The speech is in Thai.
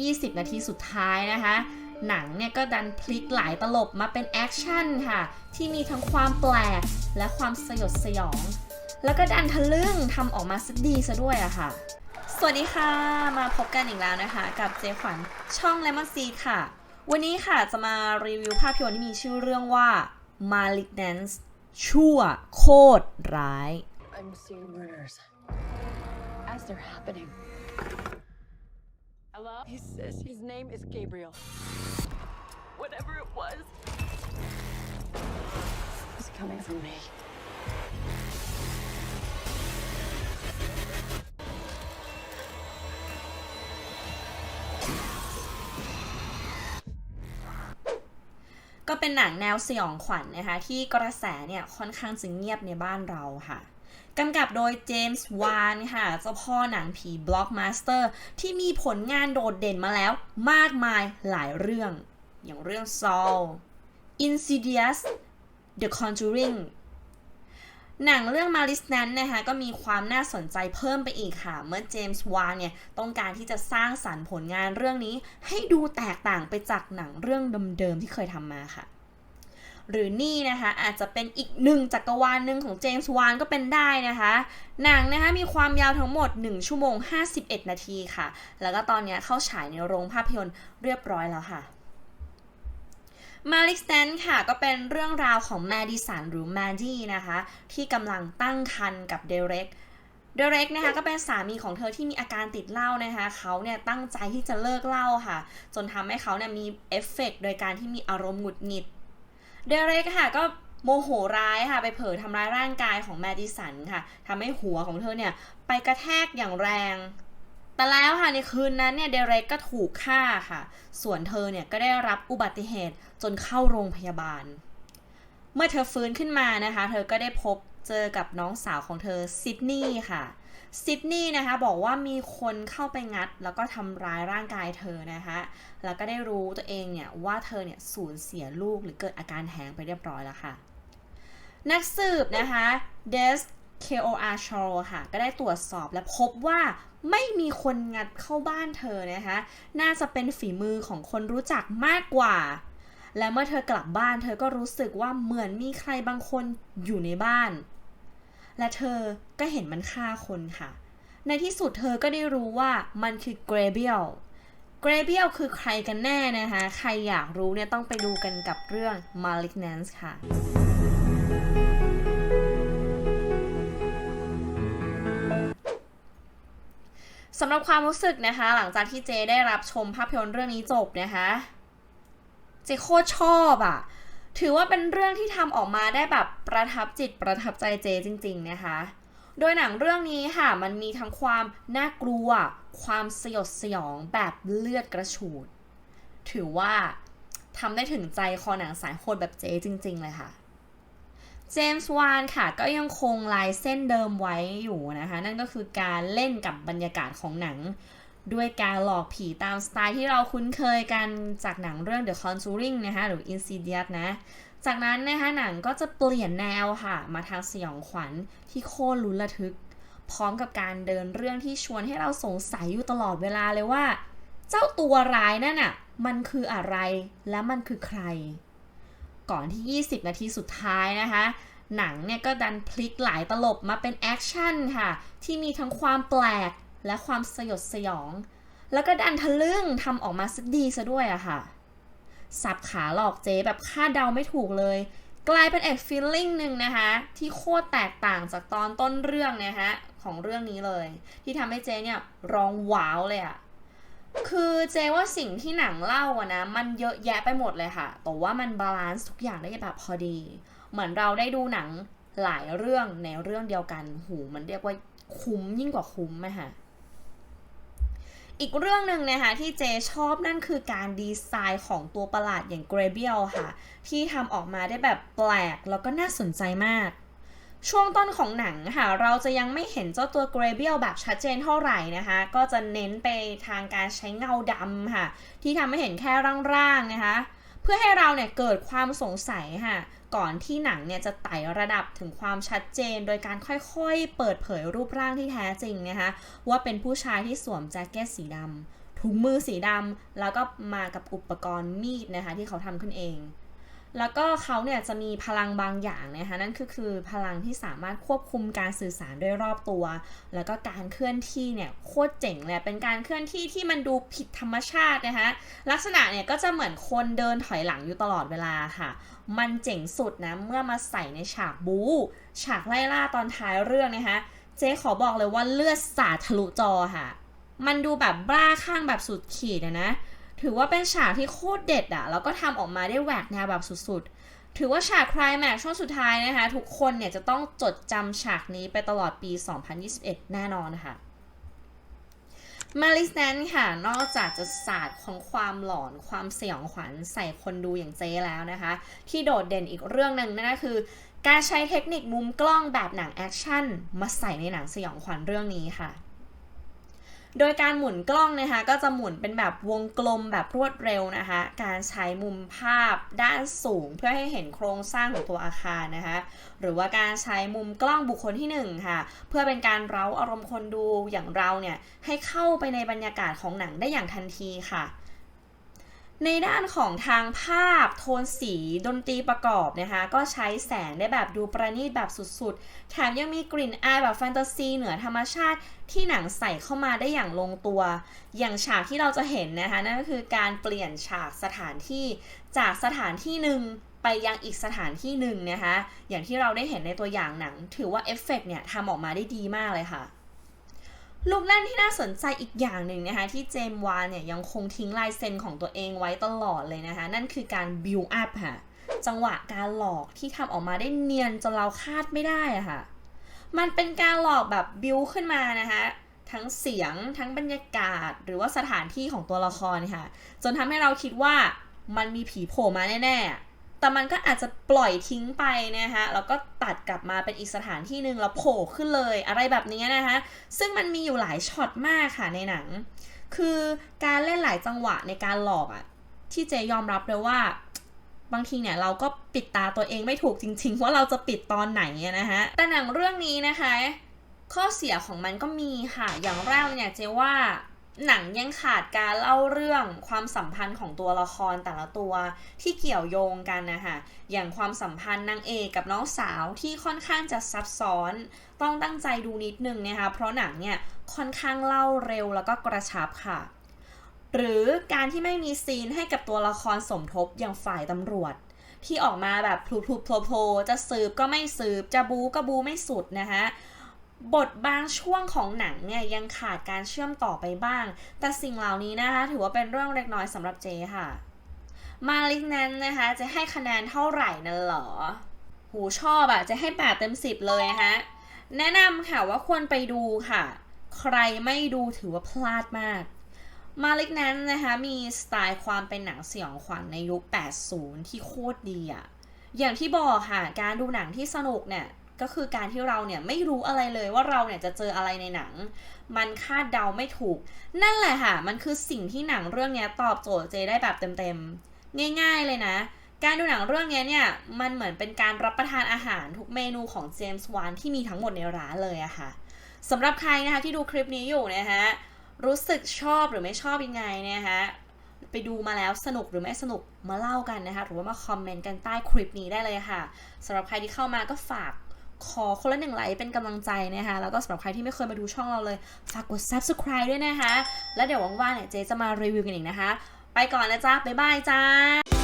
20 นาทีสุดท้ายนะคะ หนังเนี่ยก็ดันพลิกหลายตลบมาเป็นแอคชั่นค่ะ ที่มีทั้งความแปลกและความสยดสยอง แล้วก็ดันทะลึ่งทำออกมาซะดีซะด้วยอะค่ะ สวัสดีค่ะ มาพบกันอีกแล้วนะคะ กับเจขวัญช่อง Lemon s e e ค่ะ วันนี้ค่ะจะมารีวิวภาพยนตร์ที่มีชื่อเรื่องว่า Malignance ชั่วโคตรร้าย I'm seeing murders as they're happening. Hello? He says his name is Gabriel. Whatever it was, it's coming from me. ก็เป็นหนังแนวสยองขวัญนนะคะ ที่กระแสเนี่ยค่อนข้างจะเงียบในบ้านเราค่ะ กำกับโดยเจมส์วานค่ะ เจ้าพ่อหนังผีบล็อกมาสเตอร์ที่มีผลงานโดดเด่นมาแล้วมากมายหลายเรื่อง อย่างเรื่อง Saw Insidious The Conjuring หนังเรื่องมาริสนั้นนะคะก็มีความน่าสนใจเพิ่มไปอีกค่ะ เมื่อเจมส์วานเนี่ยต้องการที่จะสร้างสรรค์ผลงานเรื่องนี้ ให้ดูแตกต่างไปจากหนังเรื่องเดิมๆที่เคยทำมาค่ะ หรือนี่นะคะอาจจะเป็นอีกหนึ่งจักรวาลหนึ่งของเจมส์วานก็เป็นได้นะคะ หนังนะคะมีความยาวทั้งหมด 1 ชั่วโมง 51 นาทีค่ะ แล้วก็ตอนนี้เข้าฉายในโรงภาพยนตร์เรียบร้อยแล้วค่ะมาริกสแตนค่ะก็เป็นเรื่องราวของแมดิสันหรือแมดี้นะคะ ที่กำลังตั้งครรภ์กับเดเร็กเดเร็กนะคะก็เป็นสามีของเธอที่มีอาการติดเหล้านะคะเขาเนี่ยตั้งใจที่จะเลิกเหล้าค่ะ จนทำให้เขาเนี่ยมีเอฟเฟกต์โดยการที่มีอารมณ์หงุดหงิด เดเร็กค่ะก็โมโหร้ายค่ะ ไปเผลอทำร้ายร่างกายของแมดิสันค่ะทำให้หัวของเธอเนี่ย ไปกระแทกอย่างแรง แต่แล้วค่ะในคืนนั้นเนี่ยเดเร็กก็ถูกฆ่าค่ะ ส่วนเธอเนี่ยก็ได้รับอุบัติเหตุจนเข้าโรงพยาบาล เมื่อเธอฟื้นขึ้นมานะคะ เธอก็ได้พบเจอกับน้องสาวของเธอซิดนีย์ค่ะ ซิดนีย์นะคะบอกว่ามีคนเข้าไปงัด แล้วก็ทำร้ายร่างกายเธอนะคะแล้วก็ได้รู้ตัวเองเนี่ยว่าเธอเนี่ยสูญเสียลูกหรือเกิดอาการแท้งไปเรียบร้อยแล้วค่ะ นักสืบนะคะเดส KOR s h o ค่ะ ก็ได้ตรวจสอบและพบว่าไม่มีคนงัดเข้าบ้านเธอนะคะ น่าจะเป็นฝีมือของคนรู้จักมากกว่า และเมื่อเธอกลับบ้านเธอก็รู้สึกว่าเหมือนมีใครบางคนอยู่ในบ้าน และเธอก็เห็นมันฆ่าคนค่ะ ในที่สุดเธอก็ได้รู้ว่ามันคือเกรเบียลเกรเบียลคือใครกันแน่นะคะ ใครอยากรู้เนี่ยต้องไปดูกันกับเรื่อง Malignance ค่ะสำหรับความรู้สึกนะคะ หลังจากที่เจได้รับชมภาพยนตร์เรื่องนี้จบนะคะ เจโคตรชอบอะ่ะ ถือว่าเป็นเรื่องที่ทำออกมาได้แบบประทับจิตประทับใจเจจริง ๆ นะคะ โดยหนังเรื่องนี้ค่ะ มันมีทั้งความน่ากลัว ความสยดสยองแบบเลือดกระฉูด ถือว่าทำได้ถึงใจคอหนังสายโหดแบบเจจริง ๆ เลยค่ะเจมส์วานค่ะก็ยังคงลายเส้นเดิมไว้อยู่นะคะ นั่นก็คือการเล่นกับบรรยากาศของหนัง ด้วยการหลอกผีตามสไตล์ที่เราคุ้นเคยกันจากหนังเรื่อง The Conjuring นะคะหรือ Insidious นะ จากนั้นนะคะหนังก็จะเปลี่ยนแนวค่ะ มาทางสยองขวัญที่โคตรลุ้นระทึก พร้อมกับการเดินเรื่องที่ชวนให้เราสงสัยอยู่ตลอดเวลาเลยว่า เจ้าตัวร้ายนั่นน่ะมันคืออะไรและมันคือใคร ก่อนที่ 20 นาทีสุดท้ายนะคะหนังเนี่ยก็ดันพลิกหลายตลบมาเป็นแอคชั่นค่ะ ที่มีทั้งความแปลก และความสยดสยอง แล้วก็ดันทะลึ่งทำออกมาซะดีซะด้วยอะค่ะ สับขาหลอกเจ๊แบบคาดเดาไม่ถูกเลย กลายเป็นเอกฟีลลิ่งหนึ่งนะคะ ที่โคตรแตกต่างจากตอนต้นเรื่องนะคะของเรื่องนี้เลย ที่ทำให้เจ๊เนี่ยร้องว้าวเลยอะคือเจว่าสิ่งที่หนังเล่าอะนะ มันเยอะแยะไปหมดเลยค่ะ แต่ว่ามันบาลานซ์ทุกอย่างได้แบบพอดี เหมือนเราได้ดูหนังหลายเรื่องในเรื่องเดียวกัน หูมันเรียกว่าคุ้มยิ่งกว่าคุ้มไหมคะ อีกเรื่องหนึ่งนะคะที่เจชอบนั่นคือการดีไซน์ของตัวประหลาดอย่างเกรเบียลค่ะ ที่ทำออกมาได้แบบแปลกแล้วก็น่าสนใจมากช่วงต้นของหนังค่ะ เราจะยังไม่เห็นเจ้าตัวเกรเบียลแบบชัดเจนเท่าไหร่นะคะ ก็จะเน้นไปทางการใช้เงาดำค่ะ ที่ทำให้เห็นแค่ร่างๆนะคะ เพื่อให้เราเนี่ยเกิดความสงสัยค่ะ ก่อนที่หนังเนี่ยจะไต่ระดับถึงความชัดเจน โดยการค่อยๆ เปิดเผยรูปร่างที่แท้จริงนะคะ ว่าเป็นผู้ชายที่สวมแจ็คเก็ตสีดำถุงมือสีดำแล้วก็มากับอุปกรณ์มีดนะคะที่เขาทำขึ้นเอง แล้วก็เขาเนี่ยจะมีพลังบางอย่างนะคะนั่นก็คือพลังที่สามารถควบคุมการสื่อสารด้วยรอบตัว แล้วก็การเคลื่อนที่เนี่ยโคตรเจ๋งเลยเป็นการเคลื่อนที่ที่มันดูผิดธรรมชาตินะคะลักษณะเนี่ยก็จะเหมือนคนเดินถอยหลังอยู่ตลอดเวลาค่ะ มันเจ๋งสุดนะเมื่อมาใส่ในฉากบู๊ฉากไล่ล่าตอนท้ายเรื่องนะคะเจ๊ขอบอกเลยว่าเลือดสาดทะลุจอค่ะ มันดูแบบบ้าข้างแบบสุดขีดอะนะ ถือว่าเป็นฉากที่โคตรเด็ดอะแล้วก็ทำออกมาได้แหวกแนวแบบสุดๆ ถือว่าฉากคลายแม็กช่วงสุดท้ายนะคะ ทุกคนเนี่ยจะต้องจดจำฉากนี้ไปตลอดปี 2021 แน่นอนนะคะมาริสแนนค่ะ นอกจากจะศาสตร์ของความหลอนความสยองขวัญใส่คนดูอย่างเจ๊แล้วนะคะ ที่โดดเด่นอีกเรื่องหนึ่งนั่นก็คือ การใช้เทคนิคมุมกล้องแบบหนังแอคชั่นมาใส่ในหนังสยองขวัญเรื่องนี้ค่ะ โดยการหมุนกล้องนะคะก็จะหมุนเป็นแบบวงกลมแบบรวดเร็วนะคะ การใช้มุมภาพด้านสูงเพื่อให้เห็นโครงสร้างของตัวอาคารนะคะ หรือว่าการใช้มุมกล้องบุคคลที่หนึ่งค่ะ เพื่อเป็นการเร้าอารมณ์คนดูอย่างเราเนี่ยให้เข้าไปในบรรยากาศของหนังได้อย่างทันทีค่ะ ในด้านของทางภาพโทนสีดนตรีประกอบนะคะ ก็ใช้แสงได้แบบดูประณีตแบบสุดๆ แถมยังมีกลิ่นอายแบบแฟนตาซีเหนือธรรมชาติที่หนังใส่เข้ามาได้อย่างลงตัว อย่างฉากที่เราจะเห็นนะคะ นั่นก็คือการเปลี่ยนฉากสถานที่จากสถานที่หนึ่งไปยังอีกสถานที่หนึ่งนะคะ อย่างที่เราได้เห็นในตัวอย่างหนัง ถือว่าเอฟเฟกต์เนี่ยทำออกมาได้ดีมากเลยค่ะ ลูกเล่นที่น่าสนใจอีกอย่างหนึ่งนะคะที่เจมวานเนี่ยยังคงทิ้งลายเซ็นของตัวเองไว้ตลอดเลยนะคะนั่นคือการบิวอัพค่ะจังหวะการหลอกที่ทำออกมาได้เนียนจนเราคาดไม่ได้อะค่ะ มันเป็นการหลอกแบบบิวขึ้นมานะคะทั้งเสียงทั้งบรรยากาศหรือว่าสถานที่ของตัวละครค่ะ จนทำให้เราคิดว่ามันมีผีโผล่มาแน่ๆ แต่มันก็อาจจะปล่อยทิ้งไปนะคะแล้วก็ตัดกลับมาเป็นอีกสถานที่หนึ่งแล้วโผล่ขึ้นเลยอะไรแบบนี้นะคะซึ่งมันมีอยู่หลายช็อตมากค่ะในหนัง คือการเล่นหลายจังหวะในการหลอกอะที่เจยอมรับเลยว่าบางทีเนี่ยเราก็ปิดตาตัวเองไม่ถูกจริง ๆ ว่าเราจะปิดตอนไหนอะนะฮะแต่หนังเรื่องนี้นะคะ ข้อเสียของมันก็มีค่ะอย่างแรกเนี่ยเจว่า หนังยังขาดการเล่าเรื่องความสัมพันธ์ของตัวละครแต่ละตัวที่เกี่ยวโยงกันนะคะอย่างความสัมพันธ์นางเอกกับน้องสาวที่ค่อนข้างจะซับซ้อน ต้องตั้งใจดูนิดนึงนะคะเพราะหนังเนี่ยค่อนข้างเล่าเร็วแล้วก็กระชับค่ะ หรือการที่ไม่มีซีนให้กับตัวละครสมทบอย่างฝ่ายตำรวจ ที่ออกมาแบบพลุพลุโผล่โผล่จะสืบก็ไม่สืบจะบูก็บูไม่สุดนะคะ บทบางช่วงของหนังเนี่ยยังขาดการเชื่อมต่อไปบ้าง แต่สิ่งเหล่านี้นะคะ ถือว่าเป็นเรื่องเล็กน้อยสำหรับเจค่ะ มาลิกนั้นนะคะจะให้คะแนนเท่าไหร่นั่นหรอ หูชอบอะจะให้8เต็ม10เลยฮะ แนะนำค่ะว่าควรไปดูค่ะ ใครไม่ดูถือว่าพลาดมาก มาลิกนั้นนะคะมีสไตล์ความเป็นหนังสยองขวัญในยุค 80 ที่โคตรดีอะอย่างที่บอกค่ะ การดูหนังที่สนุกเนี่ย ก็คือการที่เราเนี่ยไม่รู้อะไรเลยว่าเราเนี่ยจะเจออะไรในหนัง มันคาดเดาไม่ถูก นั่นแหละค่ะ มันคือสิ่งที่หนังเรื่องนี้ตอบโจทย์เจได้แบบเต็มๆ ง่ายๆเลยนะ การดูหนังเรื่องนี้เนี่ยมันเหมือนเป็นการรับประทานอาหารทุกเมนูของเจมส์วานที่มีทั้งหมดในร้านเลยอะค่ะสำหรับใครนะคะที่ดูคลิปนี้อยู่นะคะรู้สึกชอบหรือไม่ชอบยังไงนะคะไปดูมาแล้วสนุกหรือไม่สนุกมาเล่ากันนะคะหรือว่ามาคอมเมนต์กันใต้คลิปนี้ได้เลยค่ะสำหรับใครที่เข้ามาก็ฝาก ขอคนละหนึ่งไลค์เป็นกำลังใจนะคะ แล้วก็สำหรับใครที่ไม่เคยมาดูช่องเราเลย ฝากกด subscribe ด้วยนะคะ แล้วเดี๋ยวว่างๆเนี่ยเจ๊จะมารีวิวกันอีกนะคะ ไปก่อนนะจ๊ะ บ๊ายบายจ้า